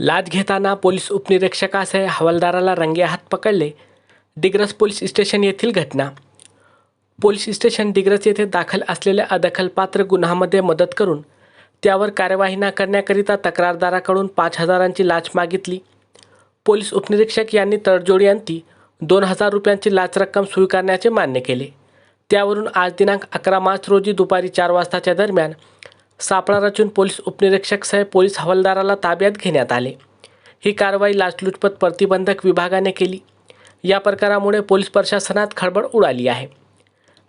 लाच घेताना पोलीस उपनिरीक्षकासह हवालदाराला रंगेहात पकडले. डिग्रस पोलीस स्टेशन येथील घटना. पोलीस स्टेशन डिग्रस येथे दाखल असलेल्या अदखलपात्र गुन्ह्यामध्ये मदत करून त्यावर कार्यवाही न करण्याकरिता तक्रारदाराकडून पाच हजारांची लाच मागितली. पोलीस उपनिरीक्षक यांनी तडजोडी दोन हजार रुपयांची लाच रक्कम स्वीकारण्याचे मान्य केले. त्यावरून आज दिनांक अकरा मार्च रोजी दुपारी चार वाजताच्या दरम्यान सापळा रचून पोलीस उपनिरीक्षकसह पोलीस हवालदाराला ताब्यात घेण्यात आले. ही कारवाई लाचलुचपत प्रतिबंधक विभागाने केली. या प्रकारामुळे पोलीस प्रशासनात खळबळ उडाली आहे.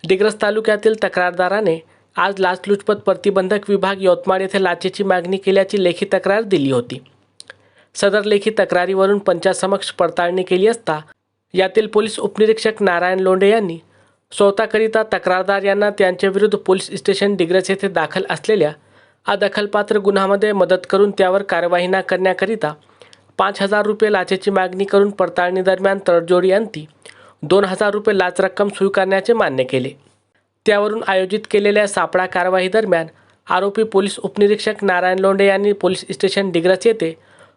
डिग्रस तालुक्यातील तक्रारदाराने आज लाचलुचपत प्रतिबंधक विभाग यवतमाळ येथे लाचेची मागणी केल्याची लेखी तक्रार दिली होती. सदर लेखी तक्रारीवरून पंचासमक्ष पडताळणी केली असता यातील पोलीस उपनिरीक्षक नारायण लोंढे यांनी स्वतःकरिता तक्रारदार यांना त्यांच्याविरुद्ध पोलीस स्टेशन डिग्रज येथे दाखल असलेल्या अदखलपात्र गुन्ह्यामध्ये मदत करून त्यावर कारवाई न करण्याकरिता पाच हजार रुपये लाचेची मागणी करून पडताळणीदरम्यान तडजोडी अंती दोन हजार रुपये लाच रक्कम स्वीकारण्याचे मान्य केले. त्यावरून आयोजित केलेल्या सापळा कारवाई दरम्यान आरोपी पोलीस उपनिरीक्षक नारायण लोंढे यांनी पोलीस स्टेशन डिग्रज येथे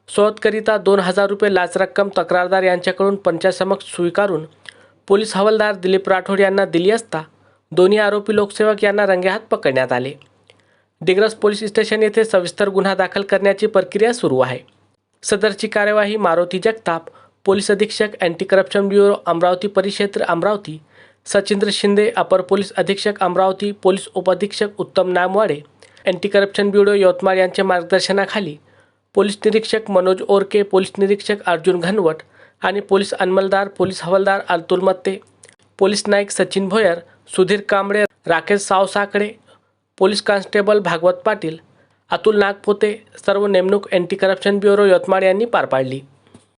स्वतःकरिता दोन हजार रुपये लाच रक्कम तक्रारदार यांच्याकडून पंचासमक्ष स्वीकारून पोलीस हवालदार दिलीप राठोड यांना दिली असता दोन्ही आरोपी लोकसेवक यांना रंगेहात पकडण्यात आले. डिग्रस पोलीस स्टेशन येथे सविस्तर गुन्हा दाखल करण्याची प्रक्रिया सुरू आहे. सदरची कार्यवाही मारुती जगताप पोलीस अधीक्षक अँटी करप्शन ब्युरो अमरावती परिक्षेत्र अमरावती सचिंद्र शिंदे अपर पोलीस अधीक्षक अमरावती पोलीस उपअधीक्षक Uttam Namwade anti corruption bureau Yavatmal यांच्या मार्गदर्शनाखाली पोलीस निरीक्षक मनोज ओरके पोलीस निरीक्षक अर्जुन घनवट आणि पोलीस अंमलदार पोलीस हवालदार Atul Matte police Naik Sachin Bhoyar Sudhir Kamble Rakesh सावसाकडे. Police constable Bhagwat Patil Atul Nagpote सर्व नेमणूक अँटी करप्शन ब्युरो यवतमाळ यांनी पार पाडली.